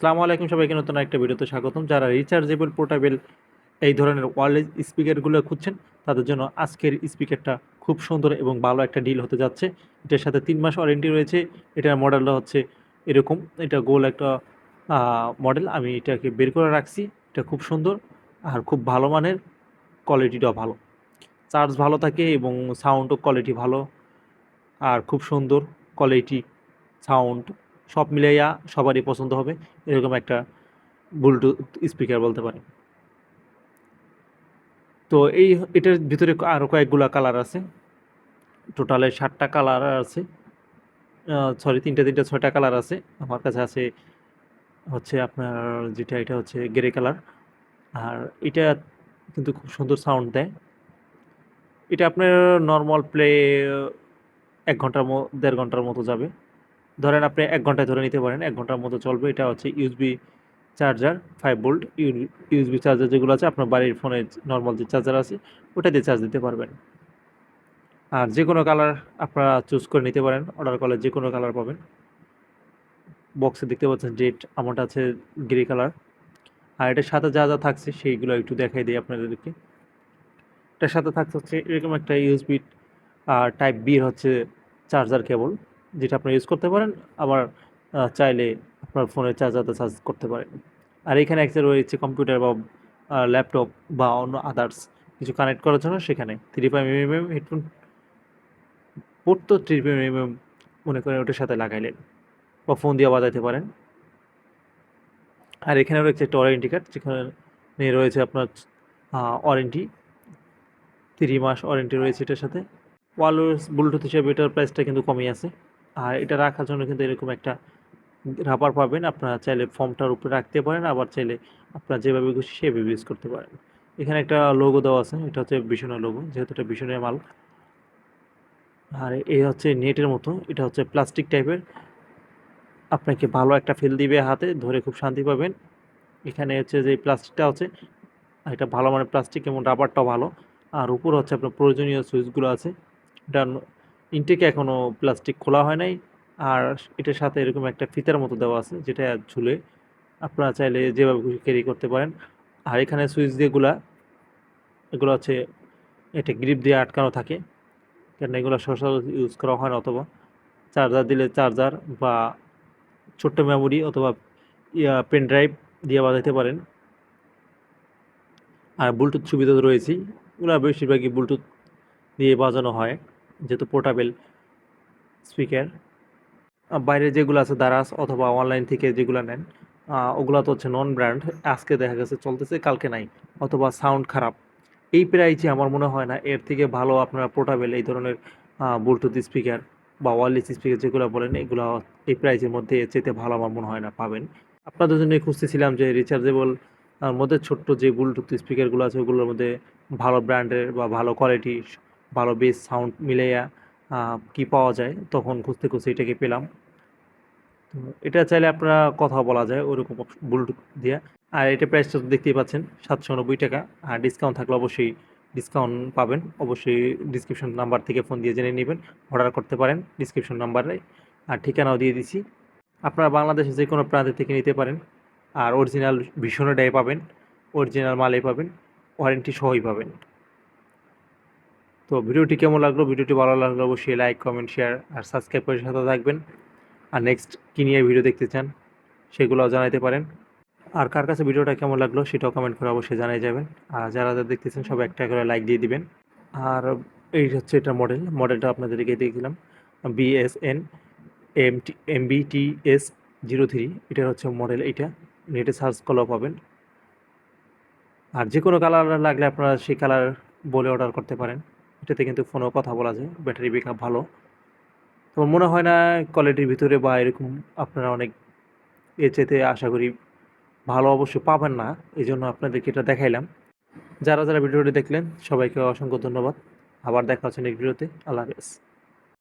আসসালামু আলাইকুম সবাইকে, নতুন একটা ভিডিওতে স্বাগতম। যারা রিচার্জেবল পোর্টেবল এই ধরনের ওয়ারলেস স্পিকারগুলো খুঁজছেন, তাদের জন্য আজকের স্পিকারটা খুব সুন্দর এবং ভালো একটা ডিল হতে যাচ্ছে। এটার সাথে তিন মাস ওয়ারেন্টি রয়েছে। এটার মডেলটা হচ্ছে এরকম। এটা গোল একটা মডেল আমি এটাকে বের করে রাখছি। এটা খুব সুন্দর আর খুব ভালো মানের। কোয়ালিটিটাও ভালো। চার্জ ভালো থাকে এবং সাউন্ডও কোয়ালিটি ভালো। আর খুব সুন্দর কোয়ালিটি সাউন্ড সব মিলাইয়া সবারই পছন্দ হবে, এরকম একটা ব্লুটুথ স্পিকার বলতে পারেন। তো এই এটার ভিতরে আরও কয়েকগুলা কালার আছে। টোটালে ষাটটা কালার আছে। সরি তিনটা তিনটা, ছয়টা কালার আছে। আমার কাছে আছে হচ্ছে আপনার যেটা, এটা হচ্ছে গ্রে কালার আর এটা কিন্তু খুব সুন্দর সাউন্ড দেয়। এটা আপনার নর্মাল প্লে এক ঘণ্টার দেড় ঘণ্টার মতো যাবে। ধরেন আপনি এক ঘন্টায় ধরে নিতে পারেন, এক ঘণ্টার মতো চলবে। এটা হচ্ছে USB charger five volt USB charger যেগুলো আছে, আপনার বাড়ির ফোনে নর্মাল যে চার্জার আছে, ওটা দিয়ে চার্জ দিতে পারবেন। আর যে কোনো কালার আপনারা চুজ করে নিতে পারেন অর্ডার করলে যে কোনো কালার পাবেন। বক্সে দেখতে পাচ্ছেন ডেট আমারটা আছে গ্রে কালার আর এটার সাথে যা যা থাকছে, সেইগুলো একটু দেখাই দিই আপনাদেরকে। এটার সাথে থাকছে হচ্ছে এরকম একটা ইউএসবি টাইপ বির হচ্ছে চার্জার কেবল যেটা আপনি ইউজ করতে পারেন, আবার চাইলে আপনার ফোনের চার্জারতে চার্জ করতে পারেন। আর এখানে একটা রয়েছে কম্পিউটার বা ল্যাপটপ বা অন্য আদার্স কিছু কানেক্ট করার জন্য সেখানে three five M M headphone port তো থ্রি ফাইভ এম এম মনে করেন ওটার সাথে লাগাইলেন বা ফোন দিয়ে বাজাইতে পারেন। আর এখানে রয়েছে একটা ওয়ারেন্টি কার্ড যেখানে রয়েছে আপনার ওয়ারেন্টি থ্রি মাস ওয়ারেন্টি রয়েছে এটার সাথে। ওয়ারলেস ব্লুটুথ হিসেবে এটার প্রাইসটা কিন্তু কমই আছে। আর এটা রাখার জন্য কিন্তু এরকম একটা রাবার পাবেন। আপনারা চাইলে ফর্মটার উপরে রাখতে পারেন, আবার চাইলে আপনারা যেভাবে খুশি সেভাবে ইউজ করতে পারেন। এখানে একটা লোগো দেওয়া আছে, এটা হচ্ছে ভীষণের লোগো যেহেতু এটা ভীষণের মাল। আর এই হচ্ছে নেটের মতো, এটা হচ্ছে প্লাস্টিক টাইপের আপনাকে ভালো একটা ফিল দিবে হাতে, ধরে খুব শান্তি পাবেন। এখানে হচ্ছে যে প্লাস্টিকটা হচ্ছে এটা ভালো মানে প্লাস্টিক এবং রাবারটাও ভালো। আর উপর হচ্ছে আপনার প্রয়োজনীয় সুইচগুলো আছে। এটা ইনটেকে এখনও প্লাস্টিক খোলা হয় নাই। আর এটার সাথে এরকম একটা ফিতার মতো দেওয়া আছে, যেটা ঝুলে আপনারা চাইলে যেভাবে খুশি ক্যারি করতে পারেন। আর এখানে সুইচ দিয়েগুলা এগুলো হচ্ছে এটা গ্রিপ দিয়ে আটকানো থাকে। কেন এগুলো সচরাচর ইউজ করা হয় না, অথবা চার্জার দিলে চার্জার বা ছোট্ট মেমোরি অথবা পেন ড্রাইভ দিয়ে বাজাইতে পারেন। আর ব্লুটুথ সুবিধা তো রয়েছেই। এগুলো বেশিরভাগই ব্লুটুথ দিয়ে বাজানো হয়। যেহেতু পোর্টাবেল স্পিকার বাইরে যেগুলো আছে দারাস অথবা অনলাইন থেকে যেগুলো নেন ওগুলো তো হচ্ছে নন ব্র্যান্ড আজকে দেখা গেছে চলতেছে, কালকে নাই, অথবা সাউন্ড খারাপ। এই প্রাইজে আমার মনে হয় না এর থেকে ভালো আপনারা পোর্টাবেল এই ধরনের ব্লুটুথ স্পিকার বা ওয়ারলেস স্পিকার যেগুলো বলেন, এগুলো এই প্রাইজের মধ্যে চাইতে ভালো আমার মনে হয় না, পাবেন। আপনাদের জন্য খুঁজতেছিলাম যে রিচার্জেবল মধ্যে ছোট্ট যে ব্লুটুথ স্পিকারগুলো আছে, ওগুলোর মধ্যে ভালো ব্র্যান্ডের বা ভালো কোয়ালিটি ভালো বেস সাউন্ড মিলাইয়া কি পাওয়া যায়, তখন খুঁজতে খুঁজতে এটাকে পেলাম। তো এটা চাইলে আপনারা কথা বলা যায়, ওরকম ব্লুটুথ দিয়ে। আর এটা প্রাইসটা তো দেখতেই পাচ্ছেন, সাতশো নব্বই টাকা। আর ডিসকাউন্ট থাকলে অবশ্যই ডিসকাউন্ট পাবেন। অবশ্যই ডিসক্রিপশন নাম্বার থেকে ফোন দিয়ে জেনে নেবেন অর্ডার করতে পারেন ডিসক্রিপশন নাম্বারে আর ঠিকানাও দিয়ে দিছি। আপনারা বাংলাদেশে যে কোনো প্রান্তে থেকে নিতে পারেন। আর অরিজিনাল ভীষণটাই পাবেন অরিজিনাল মালে পাবেন ওয়ারেন্টি সহই পাবেন। তো ভিডিওটি কেমন লাগল? ভিডিওটি ভালো লাগল অবশ্যই লাইক কমেন্ট শেয়ার আর সাবস্ক্রাইব করে সাথে থাকবেন। আর নেক্সট কী নিয়ে ভিডিও দেখতে চান সেগুলোও জানাতে পারেন। আর কার কাছে ভিডিওটা কেমন লাগল সেটাও কমেন্ট করে অবশ্যই জানাই যাবেন। আর যারা যারা দেখতেছেন সব একটা করে লাইক দিয়ে দিবেন। আর এই হচ্ছে এটা মডেল মডেলটা আপনাদেরকে দিয়েছিলাম BSN M T M B T S zero three এটা হচ্ছে মডেল এইটা নেটে সার্চ করলেও পাবেন। আর যে কোনো কালার লাগলে আপনারা সেই কালার বলে অর্ডার করতে পারেন। এটাতে কিন্তু ফোনেও কথা বলা যায়। ব্যাটারি ব্যাকআপ ভালো। তো মনে হয় না কোয়ালিটির ভিতরে বা এরকম আপনারা অনেক এর চেতে আশা করি ভালো অবশ্যই পাবেন না। এই জন্য আপনাদেরকে এটা দেখাইলাম। যারা যারা ভিডিওটি দেখলেন, সবাইকে অসংখ্য ধন্যবাদ। আবার দেখা হচ্ছে নেক্সট ভিডিওতে আল্লাহ হাফেজ।